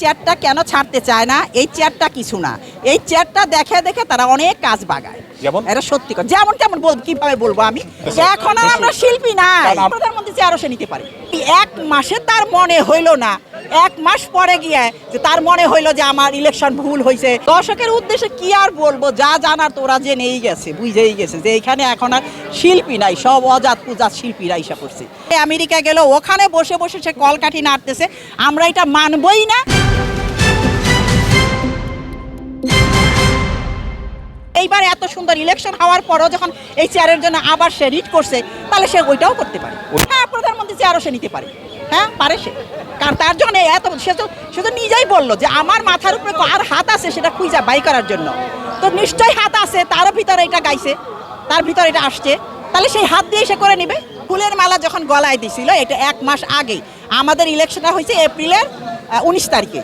চেয়ারটা কেন ছাড়তে চায় না? এই চেয়ারটা কিছু না। এই চেয়ারটা দেখে দেখে তারা অনেক কাজ বাগায়। যেমন? এটা সত্যি কথা। যেমন তেমন বলব কীভাবে বলব আমি? এখন আর আমরা শিল্পী নাই। প্রধানমন্ত্রী চেয়ারও সে নিতে পারে। এক মাসে তার মনে হইল না এক মাস পরে গিয়ে যে তার মনে হইল যে আমার ইলেকশন ভুল হয়েছে দর্শকের উদ্দেশ্যে কি আর বলব? যা জানার তোরা যে নেই গেছে, বুঝেই গেছে যে এখানে এখন আর শিল্পী নাই, সব অজাত পূজাত শিল্পীরা ইসা করছে আমেরিকা গেল, ওখানে বসে বসে সে কলকাঠি নাড়তেছে, আমরা এটা মানবই না। এইবার এত সুন্দর ইলেকশন হওয়ার পরও যখন এই চেয়ারের জন্য আবার সে রিট করছে তাহলে সে ওইটাও করতে পারে। হ্যাঁ প্রধানমন্ত্রী চেয়ারও সে নিতে পারে। হ্যাঁ পারে সে। কারণ তার জন্য এত সে তো সে তো নিজেই বলল যে আমার মাথার উপরে আর হাত আছে সেটা খুঁজা বাই করার জন্য। তো নিশ্চয়ই হাত আছে তার ভিতরে এটা গাইছে তার ভিতরে এটা আসছে। তাহলে সেই হাত দিয়ে সে করে নেবে। ফুলের মালা যখন গলায় দিছিল এটা এক মাস আগে আমাদের ইলেকশনটা হয়েছে এপ্রিলের উনিশ তারিখে।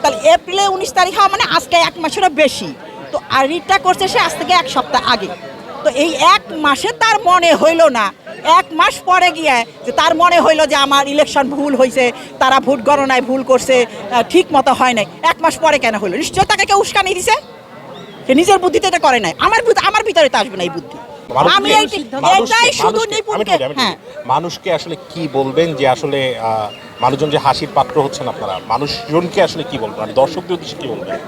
তাহলে এপ্রিলের উনিশ তারিখ হওয়া মানে আজকে এক মাসেরও বেশি। তো আর রিটটা করছে সে আজ থেকে এক সপ্তাহ আগে। তো এই এক মাসে তার মনে হইল না। এক মাস পরে গিয়ে যে তার মনে হইল যে আমার ইলেকশন ভুল হয়েছে তারা ভোট গণনায় ভুল করছে ঠিক মতো হয় নাই। এক মাস পরে কেন হইল? নিশ্চয় তাকে কেউ উস্কানি দিছে? সে নিজের বুদ্ধিতে এটা করে নাই। আমার বুদ্ধি- আমার ভিতরে তো আসবে না এই বুদ্ধি। আমি শুধু নিপুণকে। হ্যাঁ। মানুষকে আসলে কি বলবেন যে আসলে মানুষজন যে হাসির পাত্র হচ্ছেন আপনারা মানুষজনকে আসলে কি বলবেন? মানে দর্শকদের উদ্দেশ্যে কি বলবেন?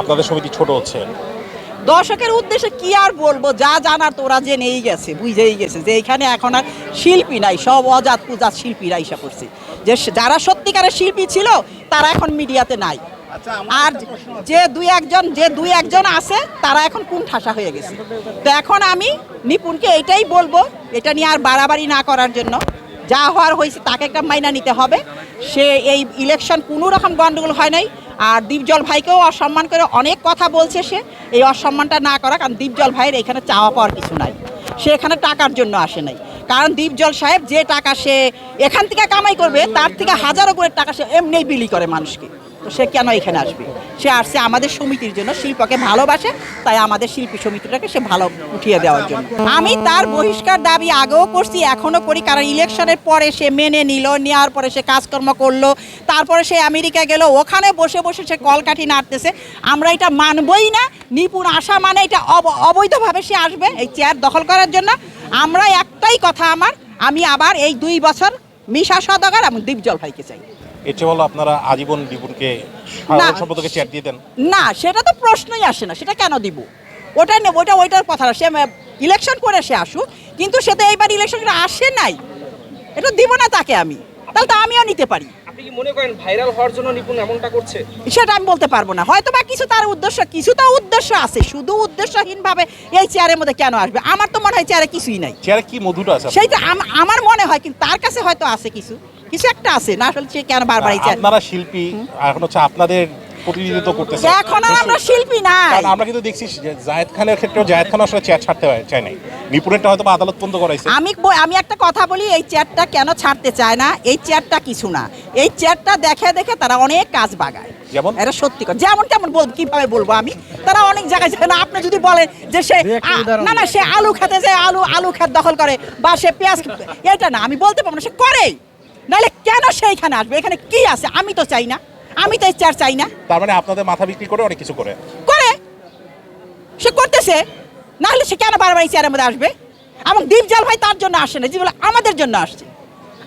আপনাদের সমিতি ছোট হচ্ছে। দর্শকের উদ্দেশ্যে কি আর বলব? যা জানার তোরা যে নেই গেছে বুঝেই গেছে যে এখানে এখন আর শিল্পী নাই সব অজাত পূজাত শিল্পীরা ইসা পড়ছে। যে যারা সত্যিকারের শিল্পী ছিল তারা এখন মিডিয়াতে নাই। আর যে দুই একজন যে দুই একজন আছে তারা এখন কোন ঠাসা হয়ে গেছে? তো এখন আমি নিপুণকে এটাই বলব এটা নিয়ে আর বাড়াবাড়ি না করার জন্য। যা হওয়ার হয়েছে তাকে একটা মাইনা নিতে হবে। সে এই ইলেকশন কোনো রকম গণ্ডগোল হয় নাই। আর দীপজল ভাইকেও অসম্মান করে অনেক কথা বলছে সে। এই অসম্মানটা না করা, কারণ দীপজল ভাইয়ের এখানে চাওয়া পাওয়ার কিছু নাই। সে এখানে টাকার জন্য আসে নাই। কারণ দীপজল সাহেব যে টাকা সে এখান থেকে কামাই করবে, তার থেকে হাজারো করে টাকা সে এমনি বিলি করে মানুষকে। তো সে কেন এখানে আসবে? সে আসছে আমাদের সমিতির জন্য, শিল্পকে ভালোবাসে, তাই আমাদের শিল্পী সমিতিটাকে সে ভালো উঠিয়ে দেওয়ার জন্য। আমি তার বহিষ্কার দাবি আগেও করছি, এখনও করি, কারণ ইলেকশনের পরে সে মেনে নিল, নেওয়ার পরে সে কাজকর্ম করল, তারপরে সে আমেরিকা গেল, ওখানে বসে বসে সে কলকাঠি নাড়তেছে। আমরা এটা মানবই না, নিপুণ আশা মানে এটা অব- অবৈধভাবে সে আসবে এই চেয়ার দখল করার জন্য। আমরা একটাই কথা আমার, আমি আবার এই দুই বছর মিশা সদগার এবং দীপজল ভাইকে চাই। এর চেয়ে ভালো আপনারা আজীবন বিপুলকে না। সম্পদকে চেয়ার দিয়ে দেন। না সেটা তো প্রশ্নই আসে না সেটা কেন দিব? ওটা নেব ওটা ওইটার কথা না সে ইলেকশন করে সে আসুক কিন্তু সে তো এইবার ইলেকশন করে আসে নাই। এটা দিব না তাকে আমি তাহলে তো আমিও নিতে পারি। আপনি মনে করেন ভাইরাল হওয়ার জন্য নিপুণ এমনটা করছে? সেটা আমি বলতে পারব না হয়তো বা কিছু তার উদ্দেশ্য কিছু তো উদ্দেশ্য আছে শুধু উদ্দেশ্যহীনভাবে এই চেয়ারের মধ্যে কেন আসবে? আমার তো মনে হয় চেয়ারে কিছুই নাই। চেয়ারে কি মধুটা আছে? সেইটা আমার মনে হয় কিন্তু তার কাছে হয়তো আছে কিছু। কিছু একটা আছে না আসলে সে কেন বারবার আপনারা শিল্পী এখন হচ্ছে আপনাদের প্রতিনিধিত্ব করতেছে এখন আর আমরা শিল্পী কারণ আমরা কিন্তু দেখছি যে জায়েদ খানের ক্ষেত্রেও জায়েদ খান আসলে চেয়ার ছাড়তে চায় নাই। নিপুণেরটা হয়তো আদালত পর্যন্ত করাইছে। আমি আমি একটা কথা বলি এই চেয়ারটা কেন ছাড়তে চায় না? এই চেয়ারটা কিছু না। এই চেয়ারটা দেখে দেখে তারা অনেক কাজ বাগায়। যেমন? এটা সত্যি কথা। যেমন তেমন বলব কীভাবে বলব আমি? তারা অনেক জায়গায় যায়। না আপনি যদি বলেন যে সে না না সে আলু খেতে যায় আলু আলু খেত দখল করে বা সে পেঁয়াজ এটা না আমি বলতে পারব না সে করেই। নাহলে কেন সে এখানে আসবে? এখানে কি আছে? আমি তো চাই না। আমি তো এই চেয়ার চাই না। তার মানে আপনাদের মাথা বিক্রি করে অনেক কিছু করে? করে। সে করতেছে। না হলে সে কেন বারবার এই চেয়ারের মধ্যে আসবে? এবং দীপজল ভাই তার জন্য আসে না যেগুলো আমাদের জন্য আসছে।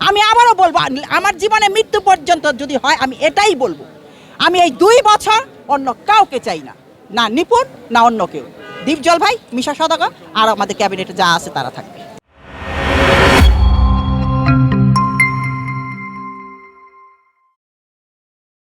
আমি আবারও বলব আমার জীবনে মৃত্যু পর্যন্ত যদি হয় আমি এটাই বলব। আমি এই দুই বছর অন্য কাউকে চাই না। না নিপুণ না অন্য কেউ। দীপজল ভাই মিশা সদাগর আর আমাদের ক্যাবিনেটে যা আছে তারা থাকবে।